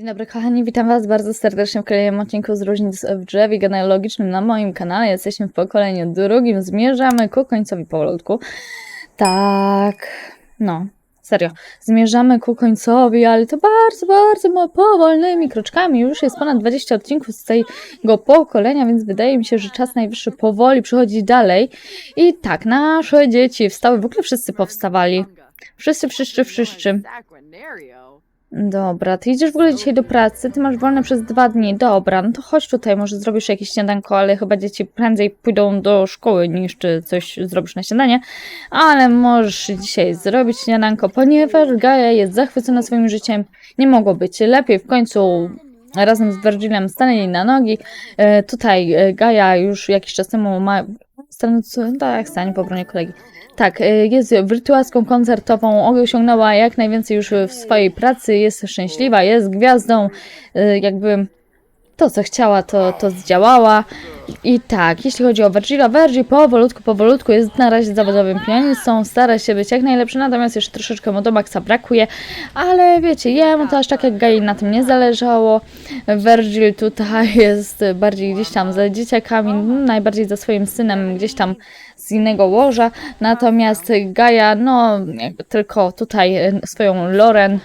Dzień dobry kochani, witam was bardzo serdecznie w kolejnym odcinku z Różnic w drzewie genealogicznym na moim kanale. Jesteśmy w pokoleniu drugim, zmierzamy ku końcowi powolutku. Tak, no, serio, zmierzamy ku końcowi, ale to bardzo, bardzo powolnymi kroczkami. Już jest ponad 20 odcinków z tego pokolenia, więc wydaje mi się, że czas najwyższy powoli przychodzić dalej. I tak, nasze dzieci wstały, w ogóle wszyscy powstawali. Wszyscy, wszyscy, wszyscy. Dobra, ty idziesz w ogóle dzisiaj do pracy, ty masz wolne przez dwa dni. Dobra, no to chodź tutaj, może zrobisz jakieś śniadanko, ale chyba dzieci prędzej pójdą do szkoły niż ty coś zrobisz na śniadanie. Ale możesz dzisiaj zrobić śniadanko, ponieważ Gaja jest zachwycona swoim życiem. Nie mogło być lepiej, w końcu razem z Virgilem stanęli na nogi. E, tutaj e, Gaja już jakiś czas temu ma... Stanąc, tak, stanie po obronie kolegi. Tak, y, jest wirtuazką koncertową, osiągnęła jak najwięcej już w swojej pracy, jest szczęśliwa, jest gwiazdą, jakby to, co chciała, to, to zdziałała. I tak, jeśli chodzi o Virgila, Virgil powolutku, powolutku jest na razie zawodowym pianistą, stara się być jak najlepszy, natomiast jeszcze troszeczkę mu do maksa brakuje, ale wiecie, jemu to aż tak jak Gai na tym nie zależało. Virgil tutaj jest bardziej gdzieś tam za dzieciakami, najbardziej za swoim synem, gdzieś tam z innego łoża, natomiast Gaja, no tylko tutaj e, swoją Loren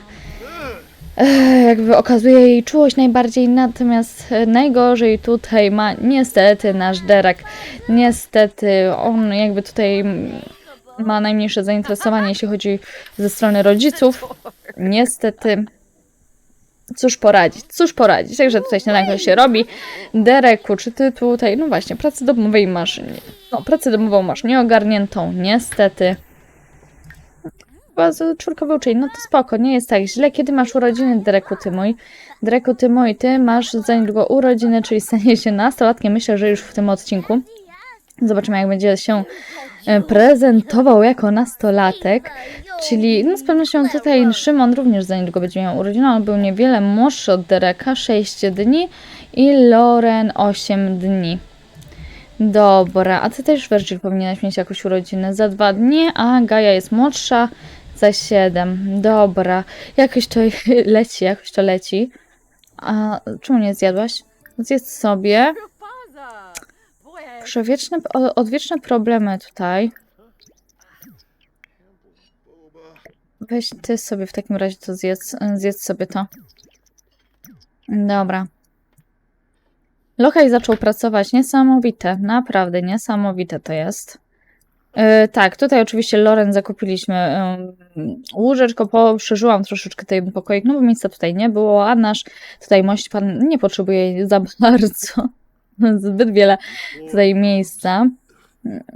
jakby okazuje jej czułość najbardziej, natomiast e, najgorzej tutaj ma niestety nasz Derek. Niestety on jakby tutaj ma najmniejsze zainteresowanie, jeśli chodzi ze strony rodziców. Niestety. Cóż poradzić, cóż poradzić. Także tutaj śniadanko się robi. Dereku, czy ty tutaj, no właśnie, pracę domowej masz, no pracę domową masz nieogarniętą, niestety. Chyba z czwórkowy uczeń, no to spoko, nie jest tak źle. Kiedy masz urodziny, Dereku, ty mój? Dereku, ty mój, ty masz za niedługo urodziny, czyli stanie się nastolatkiem, myślę, że już w tym odcinku. Zobaczymy, jak będzie się e, prezentował jako nastolatek. Czyli no z pewnością tutaj Szymon również za niedługo będzie miał urodziny. On był niewiele młodszy od Dereka, 6 dni i Loren 8 dni. Dobra, a ty też Virgil powinieneś mieć jakąś urodzinę za dwa dni, a Gaja jest młodsza za 7. Dobra, jakoś to leci, jakoś to leci. A czemu nie zjadłaś? Zjedz sobie. Proszę, wieczne, o- odwieczne problemy tutaj. Weź ty sobie w takim razie to zjedz, zjedz sobie to. Dobra. Lokaj zaczął pracować. Niesamowite. Naprawdę niesamowite to jest. Yy, tak, tutaj oczywiście Loren zakupiliśmy łóżeczko, poszerzyłam troszeczkę ten pokoik, no bo miejsca tutaj nie było, a nasz tutaj mość pan nie potrzebuje za bardzo. Zbyt wiele tutaj miejsca.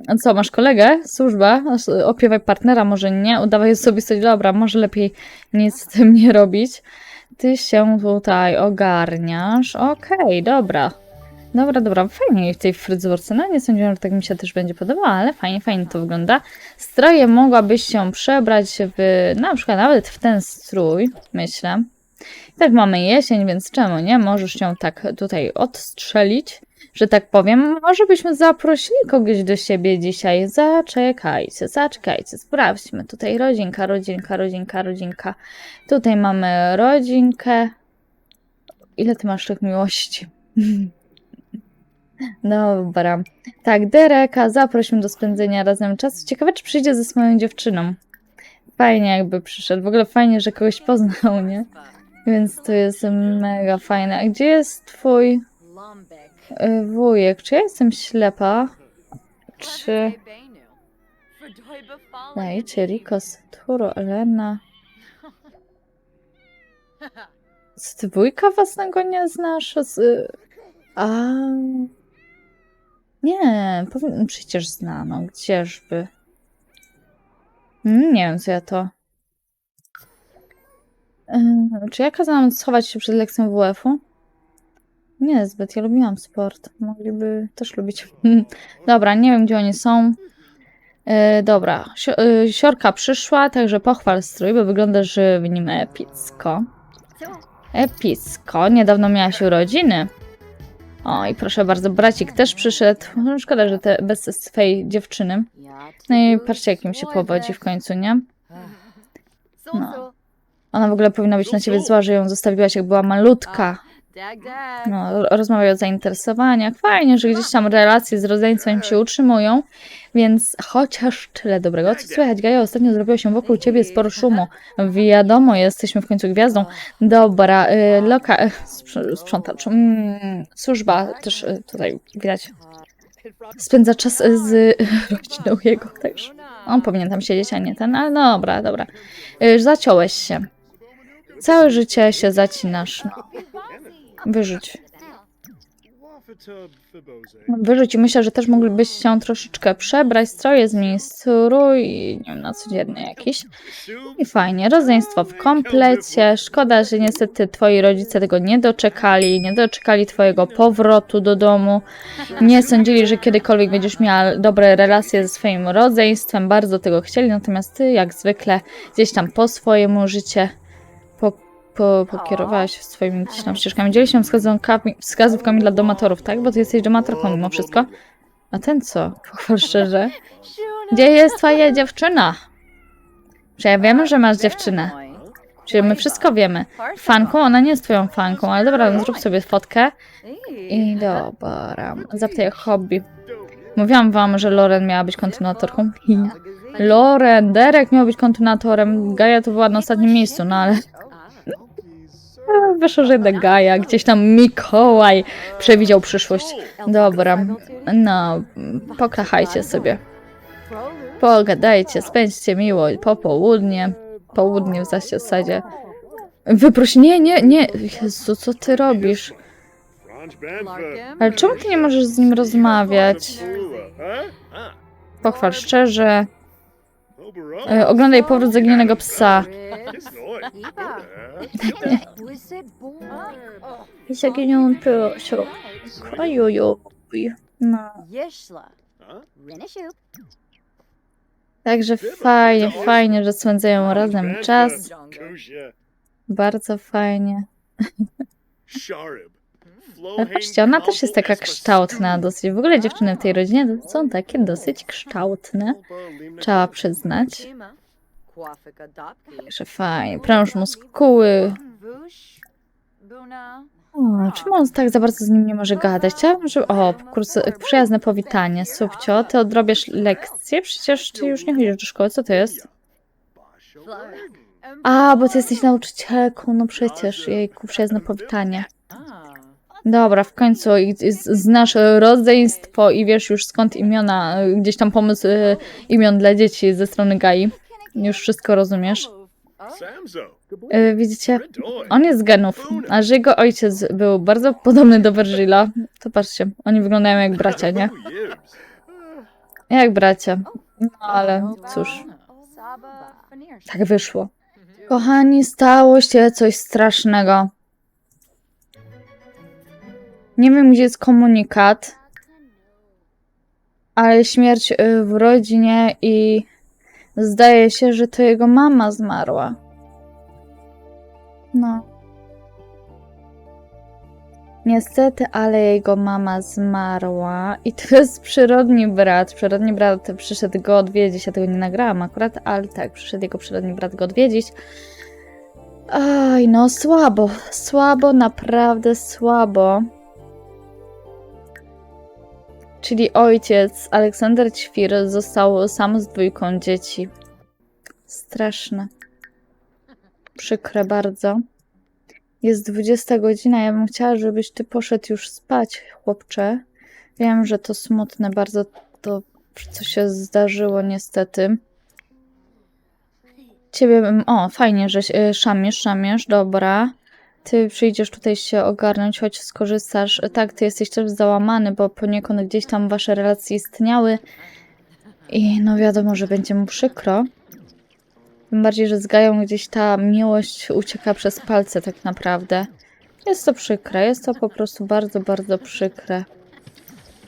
A co, masz kolegę? Służba? Opiewaj partnera, może nie. Udawaj sobie coś dobra, może lepiej nic z tym nie robić. Ty się tutaj ogarniasz. Okej, dobra. Dobra, dobra, fajnie w tej fryzurce. No nie sądziłam, że tak mi się też będzie podobało, ale fajnie, fajnie to wygląda. Stroje mogłabyś się przebrać w, na przykład nawet w ten strój, myślę. I tak mamy jesień, więc czemu nie? Możesz się tak tutaj odstrzelić, że tak powiem. Może byśmy zaprosili kogoś do siebie dzisiaj. Zaczekajcie, zaczekajcie, sprawdźmy. Tutaj rodzinka, rodzinka, rodzinka, rodzinka. Tutaj mamy rodzinkę. Ile ty masz tych miłości? Dobra. Tak, Dereka, zaprośmy do spędzenia razem czasu. Ciekawe, czy przyjdzie ze swoją dziewczyną. Fajnie jakby przyszedł. W ogóle fajnie, że kogoś poznał, nie? Więc to jest mega fajne. A gdzie jest twój y, wujek? Czy ja jestem ślepa? Czy... Daj, czy Rikos, Turo, Elena... Ty wujka własnego nie znasz? Z... A... Nie, powin... przecież zna, no gdzieżby. Mm, Nie wiem, co ja to... Yy, Czy ja kazałam schować się przed lekcją WF-u? Nie zbyt, ja lubiłam sport. Mogliby też lubić. Dobra, nie wiem, gdzie oni są. Yy, dobra, Sio- yy, Siorka przyszła, także pochwal strój, bo wyglądasz w nim epicko. Epicko. Niedawno miałaś urodziny. O, i proszę bardzo, bracik też przyszedł. No, Szkoda, że te bez swej dziewczyny. No i patrzcie, jak im się powodzi w końcu, nie? No. Ona w ogóle powinna być na ciebie zła, że ją zostawiłaś jak była malutka. Dag, dag. No, ro- rozmawiają o zainteresowaniach. Fajnie, że gdzieś tam relacje z rodzeństwem się utrzymują, więc chociaż tyle dobrego. Co słychać, Gaja? Ostatnio zrobiło się wokół ciebie sporo szumu. Wiadomo, jesteśmy w końcu gwiazdą. Dobra, y, loka... y, sprz- sprzątacz. Mm, służba też y, tutaj widać. Spędza czas y, z rodziną jego, także on powinien tam siedzieć, a nie ten, ale dobra, dobra. Y, zaciąłeś się. Całe życie się zacinasz. Wyrzuć. Wyrzuć i myślę, że też moglibyś się troszeczkę przebrać, stroje zmienić strój, nie wiem, na codzienny jakiś. I fajnie, rodzeństwo w komplecie. Szkoda, że niestety twoi rodzice tego nie doczekali, nie doczekali twojego powrotu do domu. Nie sądzili, że kiedykolwiek będziesz miała dobre relacje ze swoim rodzeństwem, bardzo tego chcieli, natomiast ty jak zwykle gdzieś tam po swojemu życie po, po, pokierowałaś swoimi gdzieś tam ścieżkami. Dzielisz się wskazówkami, wskazówkami dla domatorów, tak? Bo ty jesteś domatorką mimo wszystko. A ten co? Pochwal szczerze. Gdzie jest twoja dziewczyna? Że ja wiemy, że masz dziewczynę. Czyli my wszystko wiemy. Fanką? Ona nie jest twoją fanką, ale dobra, no zrób sobie fotkę. I dobra, zapytaj o hobby. Mówiłam wam, że Loren miała być kontynuatorką. Loren, Derek miał być kontynuatorem. Gaja to była na ostatnim miejscu, no ale wyszło, że jednak Gaja. Gdzieś tam Mikołaj przewidział przyszłość. Dobra, no, poklachajcie sobie. Pogadajcie, spędźcie miło popołudnie. Południe w zasadzie. Wyproś, nie, nie, nie. Jezu, co ty robisz? Ale czemu ty nie możesz z nim rozmawiać? Pochwal szczerze. E, oglądaj powrót zaginionego psa. Zaginiony. Ojuju. No. Także fajnie, fajnie, że spędzają razem czas. Bardzo fajnie. Patrzcie, ona też jest taka kształtna dosyć. W ogóle dziewczyny w tej rodzinie są takie dosyć kształtne. Trzeba przyznać. Także fajnie. Pręż muskuły. O, czemu on tak za bardzo z nim nie może gadać? Chciałabym, żeby... O, kurs, przyjazne powitanie. Subcio, ty odrobiesz lekcję? Przecież ty już nie chodzisz do szkoły. Co to jest? A, bo ty jesteś nauczycielką. No przecież, jejku, przyjazne powitanie. Dobra, w końcu i- i z- znasz rodzeństwo i wiesz już skąd imiona, gdzieś tam pomysł y, imion dla dzieci ze strony Gai. Już wszystko rozumiesz. Y, Widzicie, on jest z genów, a że jego ojciec był bardzo podobny do Virgila, to patrzcie, oni wyglądają jak bracia, nie? Jak bracia. No ale cóż, tak wyszło. Kochani, stało się coś strasznego. Nie wiem, gdzie jest komunikat, ale śmierć y, w rodzinie i zdaje się, że to jego mama zmarła. No. Niestety, ale jego mama zmarła i to jest przyrodni brat. Przyrodni brat przyszedł go odwiedzić. Ja tego nie nagrałam akurat, ale tak, przyszedł jego przyrodni brat go odwiedzić. Aj, no słabo, słabo, naprawdę słabo. Czyli ojciec, Aleksander Ćwir, został sam z dwójką dzieci. Straszne. Przykre bardzo. Jest 20 godzina, ja bym chciała, żebyś ty poszedł już spać, chłopcze. Wiem, że to smutne bardzo, to co się zdarzyło niestety. Ciebie. O, fajnie, że się- szamiesz, szamiesz, dobra. Ty przyjdziesz tutaj się ogarnąć, choć skorzystasz. Tak, ty jesteś też załamany, bo poniekąd gdzieś tam wasze relacje istniały. I no wiadomo, że będzie mu przykro. Tym bardziej, że z Gają gdzieś ta miłość ucieka przez palce tak naprawdę. Jest to przykre, jest to po prostu bardzo, bardzo przykre.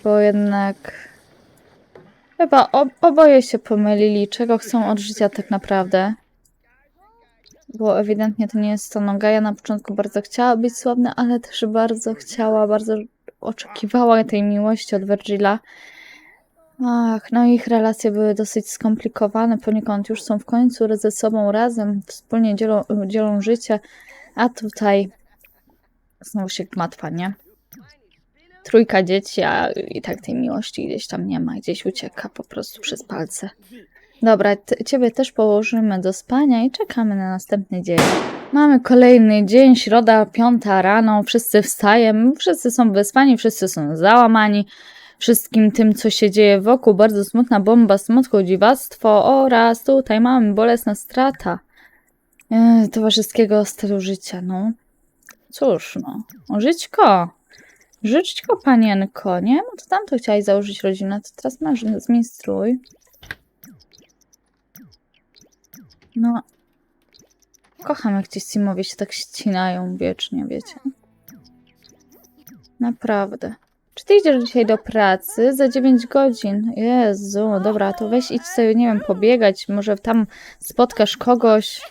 Bo jednak chyba ob oboje się pomylili, czego chcą od życia tak naprawdę. Bo ewidentnie to nie jest to. No, Gaja na początku bardzo chciała być sławna, ale też bardzo chciała, bardzo oczekiwała tej miłości od Virgila. Ach, no ich relacje były dosyć skomplikowane, poniekąd już są w końcu ze sobą razem, wspólnie dzielą, dzielą życie, a tutaj znowu się gmatwa, nie? Trójka dzieci, a i tak tej miłości gdzieś tam nie ma, gdzieś ucieka po prostu przez palce. Dobra, ciebie też położymy do spania i czekamy na następny dzień. Mamy kolejny dzień, środa, piąta rano, wszyscy wstajemy, wszyscy są wyspani, wszyscy są załamani wszystkim tym, co się dzieje wokół. Bardzo smutna bomba, smutku, dziwactwo oraz tutaj mamy bolesna strata e, towarzyskiego stylu życia, no. Cóż, no. Żyćko. Życzćko, panienko, nie? No to tam to chciałaś założyć rodzinę, to teraz masz, zmień No. Kocham, jak ci Simowie się tak ścinają wiecznie, wiecie. Naprawdę. Czy ty idziesz dzisiaj do pracy za 9 godzin? Jezu, dobra, to weź idź sobie, nie wiem, pobiegać, może tam spotkasz kogoś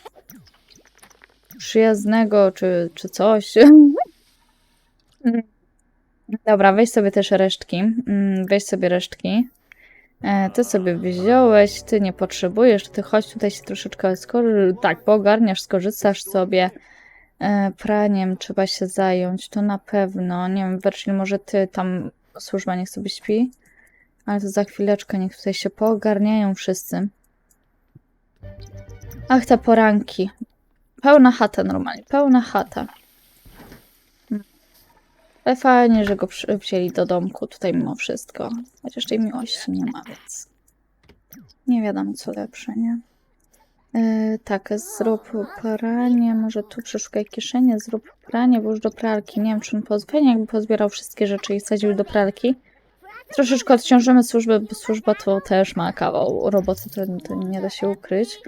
przyjaznego, czy, czy coś. Dobra, weź sobie też resztki. Mm, Weź sobie resztki. E, Ty sobie wziąłeś, ty nie potrzebujesz, ty chodź tutaj się troszeczkę skory... tak, poogarniasz, skorzystasz sobie. E, Praniem trzeba się zająć, to na pewno. Nie wiem, Werszli, może ty tam służba niech sobie śpi, ale to za chwileczkę niech tutaj się poogarniają wszyscy. Ach, te poranki. Pełna chata normalnie, pełna chata. Ale fajnie, że go przy- wzięli do domku tutaj mimo wszystko. Chociaż tej miłości nie ma, więc nie wiadomo co lepsze, nie? Yy, tak, zrób pranie, może tu przeszukaj kieszenie, zrób pranie, włóż do pralki. Nie wiem, czy on pozwoli, jakby pozbierał wszystkie rzeczy i wsadził do pralki. Troszeczkę odciążymy służbę, bo służba to też ma kawał roboty, to, to nie da się ukryć.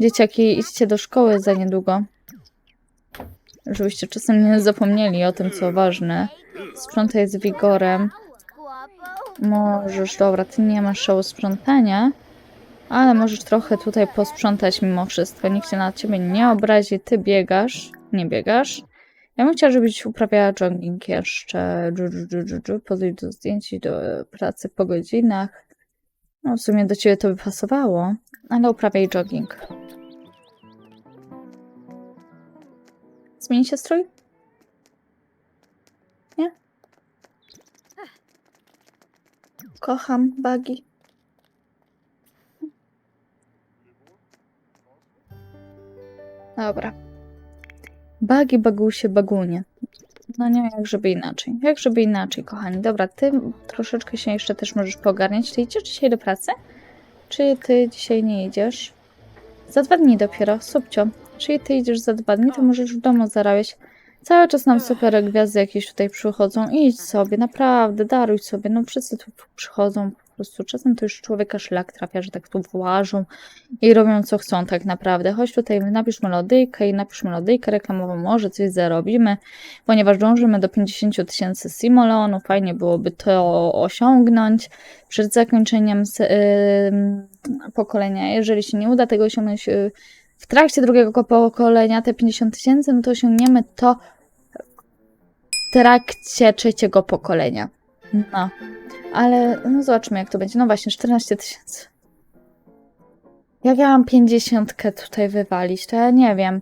Dzieciaki, idźcie do szkoły za niedługo. Żebyście czasem nie zapomnieli o tym, co ważne. Sprzątaj z wigorem. Możesz, dobra, ty nie masz szału sprzątania, ale możesz trochę tutaj posprzątać mimo wszystko. Nikt się na ciebie nie obrazi, ty biegasz, nie biegasz. Ja bym chciała, żebyś uprawiała jogging jeszcze. Podejdź do zdjęć i do pracy po godzinach. No w sumie do ciebie to by pasowało, ale uprawiaj jogging. Zmieni się strój? Nie? Kocham bagi. Dobra. Bagi, bagusie, bagunie. No nie, jak żeby inaczej. Jak żeby inaczej, kochani. Dobra, ty troszeczkę się jeszcze też możesz pogarniać. Ty idziesz dzisiaj do pracy? Czy ty dzisiaj nie idziesz? Za dwa dni dopiero, subcio. Czyli ty idziesz za dwa dni, to możesz w domu zarabiać. Cały czas nam super gwiazdy jakieś tutaj przychodzą. Idź sobie, naprawdę, daruj sobie. No wszyscy tu przychodzą po prostu. Czasem to już człowieka szlak trafia, że tak tu włażą i robią co chcą tak naprawdę. Chodź tutaj, napisz melodyjkę i napisz melodyjkę reklamową, może coś zarobimy, ponieważ dążymy do 50 tysięcy simoleonów. Fajnie byłoby to osiągnąć przed zakończeniem pokolenia. Jeżeli się nie uda tego osiągnąć y, w trakcie drugiego pokolenia, te 50 tysięcy, no to osiągniemy to w trakcie trzeciego pokolenia. No, ale no zobaczmy jak to będzie. No właśnie, 14 tysięcy. Jak ja mam 50 tutaj wywalić, to ja nie wiem.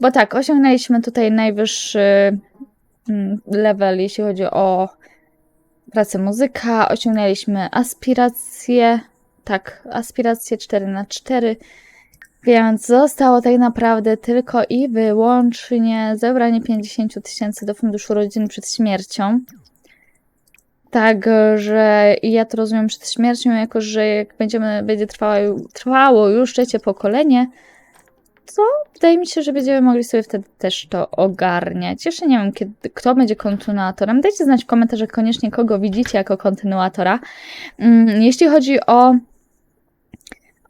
Bo tak, osiągnęliśmy tutaj najwyższy mm, level, jeśli chodzi o pracę muzyka. Osiągnęliśmy aspiracje. Tak, aspiracje 4 na 4 Więc zostało tak naprawdę tylko i wyłącznie zebranie 50 tysięcy do funduszu rodziny przed śmiercią. Także ja to rozumiem przed śmiercią, jako że jak będziemy, będzie trwało, trwało już trzecie pokolenie, to wydaje mi się, że będziemy mogli sobie wtedy też to ogarniać. Jeszcze nie wiem, kiedy, kto będzie kontynuatorem. Dajcie znać w komentarzach koniecznie, kogo widzicie jako kontynuatora. Mm, Jeśli chodzi o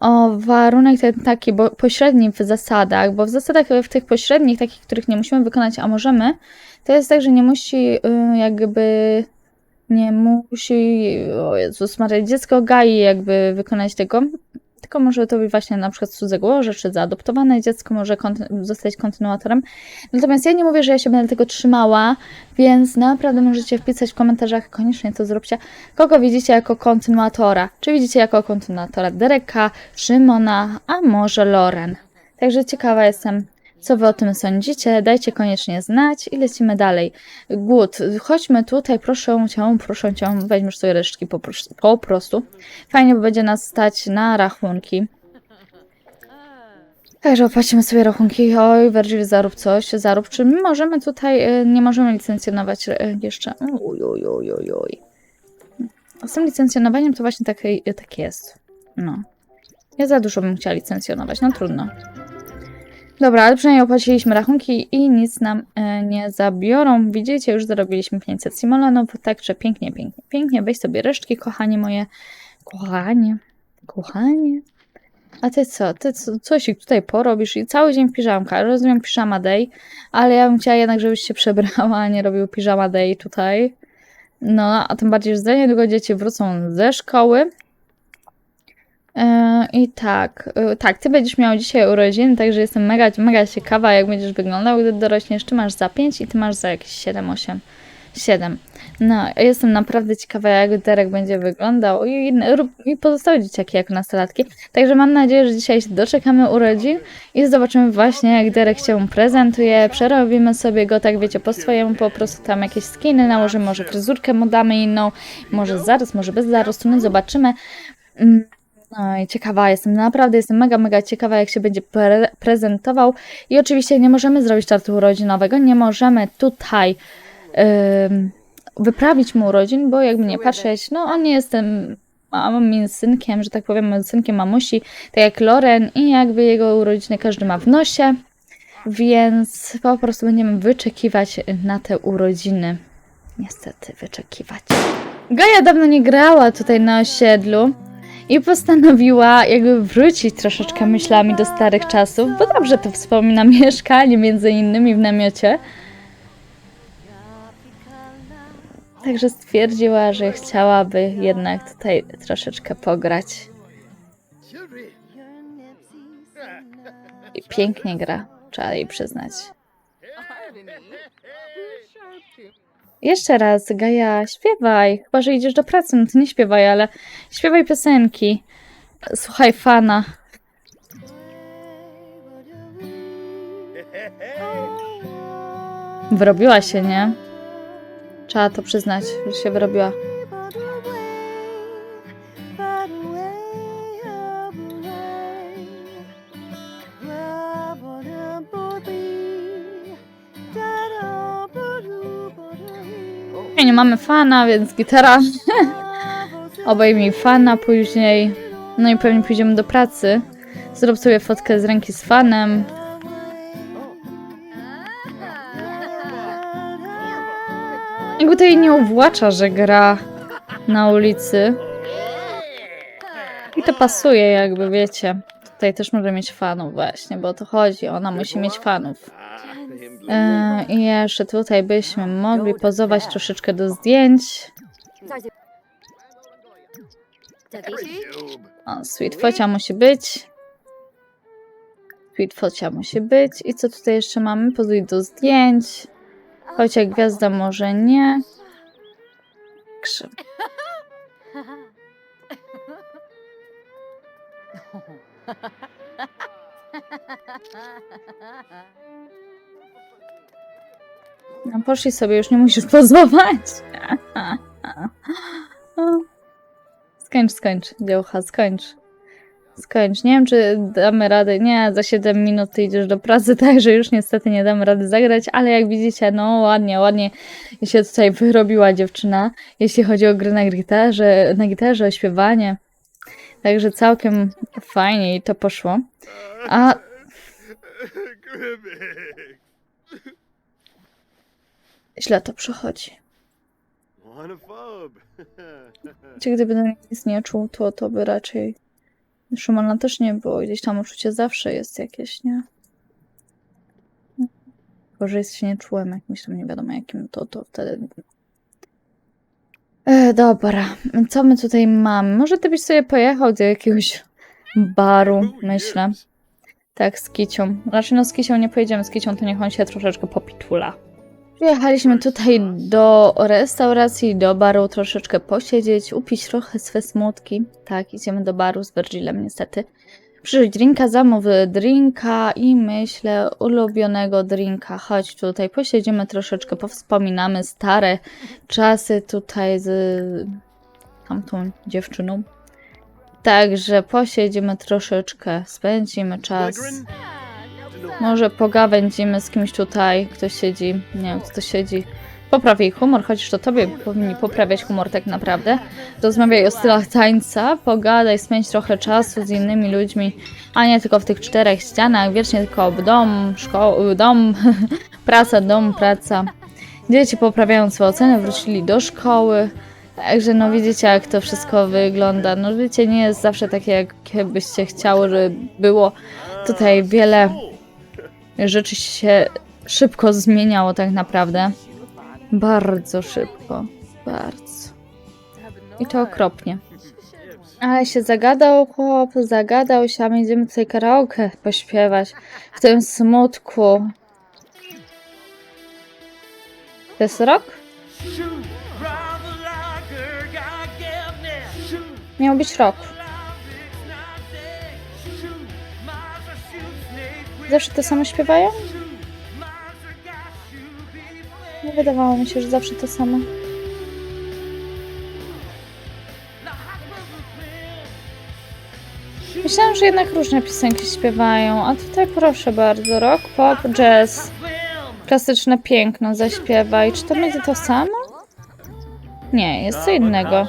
o warunek ten taki, bo pośredni w zasadach, bo w zasadach w tych pośrednich, takich, których nie musimy wykonać, a możemy, to jest tak, że nie musi y, jakby nie musi, o Jezus Maria, dziecko gai jakby wykonać tego, dziecko, może to być właśnie na przykład cudze głoże, czy zaadoptowane dziecko może zostać kontynuatorem. Natomiast ja nie mówię, że ja się będę tego trzymała, więc naprawdę możecie wpisać w komentarzach, koniecznie to zróbcie, kogo widzicie jako kontynuatora. Czy widzicie jako kontynuatora Dereka, Szymona, a może Loren. Także ciekawa jestem, co wy o tym sądzicie. Dajcie koniecznie znać i lecimy dalej. Głód, chodźmy tutaj, proszę cię, proszę cię, weźmiesz sobie resztki po, po prostu. Fajnie, bo będzie nas stać na rachunki. Także opłacimy sobie rachunki. Oj, Virgil, zarób coś, zarób. Czy my możemy tutaj, y, nie możemy licencjonować y, jeszcze? Uj, uj, uj, uj, uj. Z tym licencjonowaniem to właśnie tak, y, tak jest. No. Ja za dużo bym chciała licencjonować, no trudno. Dobra, ale przynajmniej opłaciliśmy rachunki i nic nam e, nie zabiorą. Widzicie, już zarobiliśmy 500 simolanów, także pięknie, pięknie, pięknie. Weź sobie resztki, kochanie moje. Kochanie, kochanie. A ty co? Ty co, coś tutaj porobisz i cały dzień piżamka. Rozumiem piżama day, ale ja bym chciała jednak, żebyś się przebrała, a nie robił piżama day tutaj. No, a tym bardziej, że za niedługo dzieci wrócą ze szkoły. E, I tak, e, tak, ty będziesz miał dzisiaj urodziny, także jestem mega, mega ciekawa, jak będziesz wyglądał, gdy dorośniesz. Ty masz za 5 i ty masz za jakieś 7, 8, 7. No, jestem naprawdę ciekawa, jak Derek będzie wyglądał i, i pozostałe dzieciaki jako nastolatki. Także mam nadzieję, że dzisiaj się doczekamy urodzin i zobaczymy właśnie, jak Derek się prezentuje. Przerobimy sobie go, tak wiecie, po swojemu, po prostu tam jakieś skiny nałożymy, może fryzurkę mu damy inną, może zaraz, może bez zarostu, no zobaczymy. I ciekawa jestem, naprawdę jestem mega, mega ciekawa, jak się będzie pre prezentował. I oczywiście nie możemy zrobić tortu urodzinowego, nie możemy tutaj ym, wyprawić mu urodzin, bo jakby nie patrzeć, no on nie jest tym małym synkiem, że tak powiem, synkiem mamusi, tak jak Loren i jakby jego urodziny każdy ma w nosie, więc po prostu będziemy wyczekiwać na te urodziny. Niestety wyczekiwać. Gaja dawno nie grała tutaj na osiedlu i postanowiła jakby wrócić troszeczkę myślami do starych czasów, bo dobrze to wspomina mieszkanie między innymi w namiocie. Także stwierdziła, że chciałaby jednak tutaj troszeczkę pograć. I pięknie gra, trzeba jej przyznać. Jeszcze raz, Gaja, śpiewaj. Chyba, że idziesz do pracy, no to nie śpiewaj, ale śpiewaj piosenki. Słuchaj fana. Wyrobiła się, nie? Trzeba to przyznać, że się wyrobiła. Nie mamy fana, więc gitara. Obejmij fana później. No i pewnie pójdziemy do pracy. Zrób sobie fotkę z ręki z fanem. Jakby to jej nie uwłacza, że gra na ulicy. I to pasuje jakby, wiecie. Tutaj też może mieć fanów właśnie, bo o to chodzi. Ona musi mieć fanów. E, I jeszcze tutaj byśmy mogli pozować troszeczkę do zdjęć. O, sweet focia musi być. Sweet focia musi być. I co tutaj jeszcze mamy? Pozuj do zdjęć. Chociaż gwiazda może nie. Krzyw. No poszli sobie, już nie musisz pozować. Skończ, skończ, dziełcha, skończ. Skończ. Nie wiem, czy damy radę. Nie, za 7 minut idziesz do pracy, także już niestety nie damy rady zagrać, ale jak widzicie, no ładnie, ładnie się tutaj wyrobiła dziewczyna, jeśli chodzi o gry na gitarze, na gitarze, o śpiewanie. Także całkiem fajnie jej to poszło. A źle to. Wanaphobe. Czy gdyby nic nie czuł, to to by raczej Szymona też nie było. Gdzieś tam uczucie zawsze jest jakieś, nie? Tylko, że jest się nie czułem jakimś tam nie wiadomo jakim, to, to wtedy... E, dobra, co my tutaj mamy? Może ty byś sobie pojechał do jakiegoś baru, Who myślę. Tak, z Kicią. Raczej no z Kicią nie pojedziemy, z Kicią to niech on się troszeczkę popitula. Przyjechaliśmy tutaj do restauracji, do baru troszeczkę posiedzieć, upić trochę swe smutki. Tak, idziemy do baru z Virgilem niestety. Przyjść drinka, zamów drinka i myślę ulubionego drinka. Chodź tutaj, posiedzimy troszeczkę, powspominamy stare czasy tutaj z tamtą dziewczyną. Także posiedzimy troszeczkę, spędzimy czas. Może pogawędzimy z kimś tutaj, kto siedzi, nie wiem, kto siedzi. Popraw jej humor, chociaż to tobie powinni poprawiać humor tak naprawdę. Rozmawiaj o stylach tańca, pogadaj, spędź trochę czasu z innymi ludźmi, a nie tylko w tych czterech ścianach, wiecznie tylko dom, szkoła, dom, praca, dom, praca. Dzieci poprawiają swoje oceny, wrócili do szkoły. Także no widzicie jak to wszystko wygląda. No życie nie jest zawsze takie, jak byście chciały, żeby było. Tutaj wiele rzeczy się szybko zmieniało tak naprawdę. Bardzo szybko. Bardzo. I to okropnie. Ale się zagadał chłop, zagadał się, a my idziemy tutaj karaoke pośpiewać. W tym smutku. To jest rok? Miał być rok. Zawsze to samo śpiewają? Nie wydawało mi się, że zawsze to samo. Myślałam, że jednak różne piosenki śpiewają, a tutaj proszę bardzo, rock, pop, jazz, klasyczne piękno zaśpiewaj. Czy to będzie to samo? Nie, jest co innego.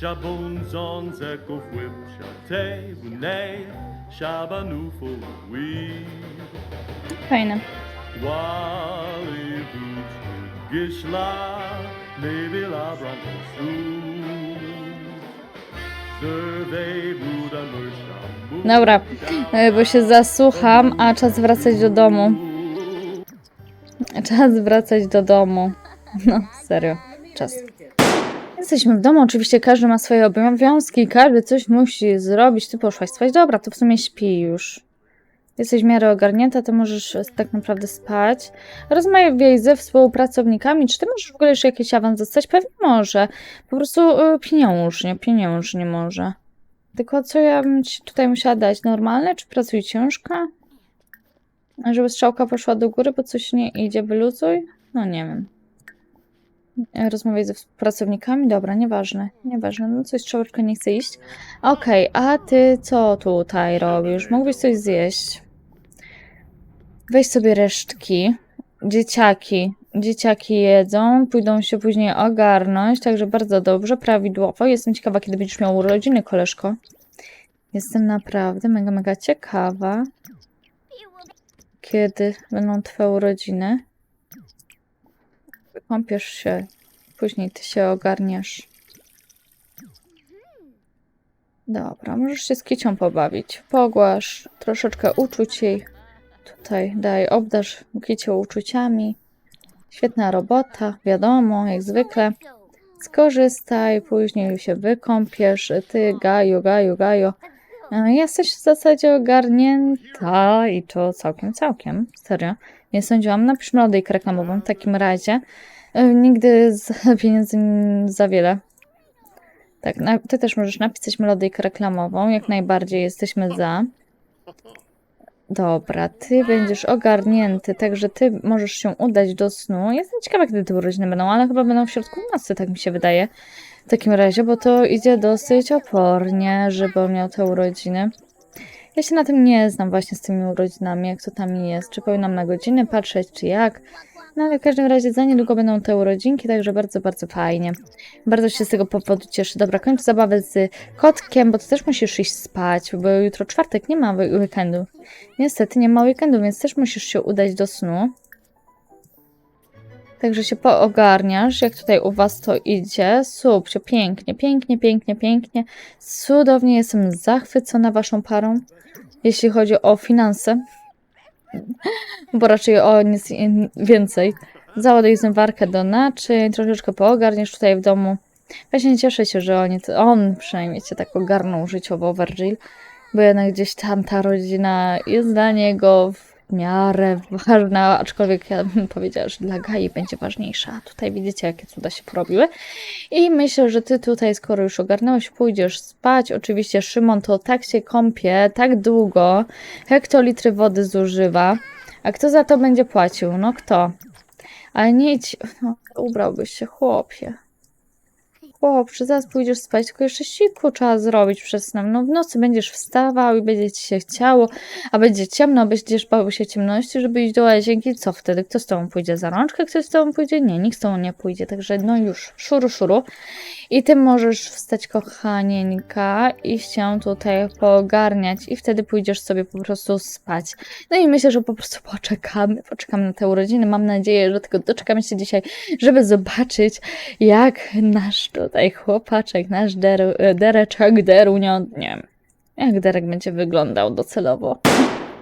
Shabonzonze kofwip shate bunay shabanufo we Fajne. wali gishla maybe la Murshambu Dobra, e, bo się zasłucham, a czas wracać do domu. Czas wracać do domu. No, serio, czas. Jesteśmy w domu, oczywiście każdy ma swoje obowiązki, każdy coś musi zrobić. Ty poszłaś spać, dobra, to w sumie śpi już. Jesteś w miarę ogarnięta, to możesz tak naprawdę spać. Rozmawiaj ze współpracownikami. Czy ty możesz w ogóle jeszcze jakiś awans dostać? Pewnie może. Po prostu y, pieniążnie, pieniążnie może. Tylko co ja bym ci tutaj musiała dać? Normalne, czy pracuj ciężka? Żeby strzałka poszła do góry, bo coś nie idzie, wyluzuj? No nie wiem. Rozmawiaj ze współpracownikami? Dobra, nieważne, nieważne. No coś strzałeczka nie chce iść. Okej, a ty co tutaj robisz? Mógłbyś coś zjeść? Weź sobie resztki. Dzieciaki. Dzieciaki jedzą, pójdą się później ogarnąć, także bardzo dobrze, prawidłowo. Jestem ciekawa, kiedy będziesz miał urodziny, koleżko. Jestem naprawdę mega, mega ciekawa, kiedy będą twoje urodziny. Kąpiesz się, później ty się ogarniesz. Dobra, możesz się z kicią pobawić. Pogłasz, troszeczkę uczuć jej. Tutaj daj, obdarz kicią uczuciami. Świetna robota, wiadomo, jak zwykle. Skorzystaj, później się wykąpiesz. Ty, Gaju, Gaju, Gaju. E, Jesteś w zasadzie ogarnięta i to całkiem, całkiem. Serio. Nie sądziłam. Napisz melodyjkę reklamową w takim razie. E, Nigdy z pieniędzy za wiele. Tak, ty też możesz napisać melodyjkę reklamową. Jak najbardziej jesteśmy za. Dobra, ty będziesz ogarnięty, także ty możesz się udać do snu. Jestem ciekawa, kiedy te urodziny będą, ale chyba będą w środku nocy, tak mi się wydaje. W takim razie, bo to idzie dosyć opornie, żeby on miał te urodziny. Ja się na tym nie znam właśnie z tymi urodzinami, jak to tam jest. Czy powinnam na godziny patrzeć, czy jak. No ale w każdym razie za niedługo będą te urodzinki, także bardzo, bardzo fajnie. Bardzo się z tego powodu cieszę. Dobra, kończę zabawę z kotkiem, bo ty też musisz iść spać, bo jutro czwartek nie ma weekendu. Niestety nie ma weekendu, więc też musisz się udać do snu. Także się poogarniasz, jak tutaj u was to idzie. Subcio, pięknie, pięknie, pięknie, pięknie. Cudownie, jestem zachwycona waszą parą, jeśli chodzi o finanse. Bo raczej o nic więcej. Załaduj zmywarkę do naczyń, troszeczkę poogarniesz tutaj w domu. Właśnie cieszę się, że oni, on przynajmniej cię tak ogarnął życiowo, Virgil, bo jednak gdzieś tam ta rodzina jest dla niego w miarę ważna, aczkolwiek ja bym powiedziała, że dla Gai będzie ważniejsza. Tutaj widzicie, jakie cuda się porobiły. I myślę, że ty tutaj, skoro już ogarnąłeś, pójdziesz spać. Oczywiście Szymon to tak się kąpie, tak długo, hektolitry wody zużywa. A kto za to będzie płacił? No kto? Ale idź, no, ubrałbyś się, chłopie. Chłopcze, zaraz pójdziesz spać, tylko jeszcze siku trzeba zrobić przez snem. No w nocy będziesz wstawał i będzie ci się chciało, a będzie ciemno, będziesz bał się ciemności, żeby iść do łazienki. Co wtedy? Kto z tobą pójdzie za rączkę? Ktoś z tobą pójdzie? Nie, nikt z tobą nie pójdzie. Także no już, szuru, szuru. I ty możesz wstać, kochanieńka, i się tutaj poogarniać i wtedy pójdziesz sobie po prostu spać. No i myślę, że po prostu poczekamy, poczekamy na te urodziny. Mam nadzieję, że tylko doczekamy się dzisiaj, żeby zobaczyć, jak nasz tutaj chłopaczek, nasz der, dereczek, derunio, nie wiem, jak Derek będzie wyglądał docelowo.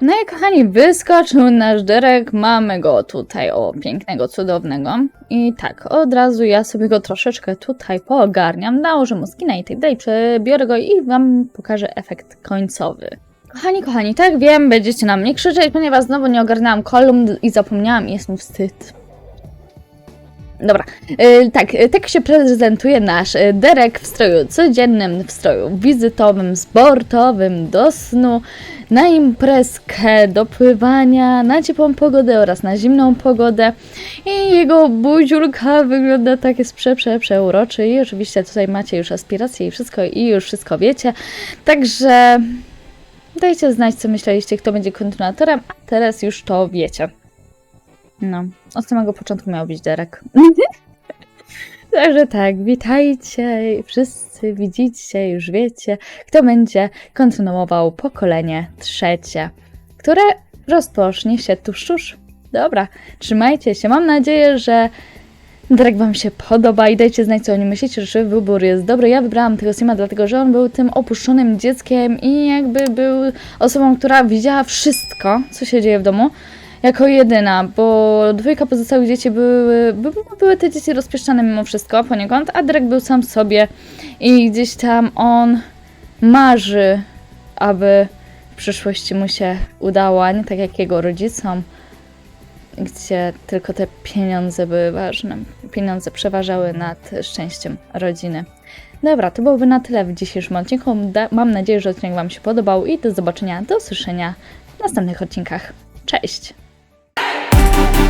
No i kochani, wyskoczył nasz Derek, mamy go tutaj, o, pięknego, cudownego. I tak, od razu ja sobie go troszeczkę tutaj poogarniam, nałożę mu skina i tak dalej, przebiorę go i wam pokażę efekt końcowy. Kochani, kochani, tak wiem, będziecie na mnie krzyczeć, ponieważ znowu nie ogarnęłam kolumn i zapomniałam i jest mi wstyd. Dobra, y, tak, y, tak się prezentuje nasz y, Derek w stroju codziennym, w stroju wizytowym, sportowym, do snu, na imprezkę, do pływania, na ciepłą pogodę oraz na zimną pogodę. I jego buziulka wygląda tak, jest prze, prze, przeuroczy i oczywiście tutaj macie już aspiracje i wszystko i już wszystko wiecie. Także dajcie znać, co myśleliście, kto będzie kontynuatorem, a teraz już to wiecie. No, od samego początku miał być Derek. Także tak, witajcie wszyscy, widzicie, już wiecie, kto będzie kontynuował pokolenie trzecie, które rozpocznie się tuż, tuż. Dobra, trzymajcie się, mam nadzieję, że Derek Wam się podoba i dajcie znać, co o nim myślicie, że wybór jest dobry. Ja wybrałam tego Sima, dlatego że on był tym opuszczonym dzieckiem i jakby był osobą, która widziała wszystko, co się dzieje w domu jako jedyna, bo dwójka pozostałych dzieci były, by, były te dzieci rozpieszczane mimo wszystko poniekąd, a Derek był sam sobie i gdzieś tam on marzy, aby w przyszłości mu się udało, a nie tak jak jego rodzicom, gdzie tylko te pieniądze były ważne. Pieniądze przeważały nad szczęściem rodziny. Dobra, to byłoby na tyle w dzisiejszym odcinku. Mam nadzieję, że odcinek Wam się podobał i do zobaczenia, do usłyszenia w następnych odcinkach. Cześć! Hey!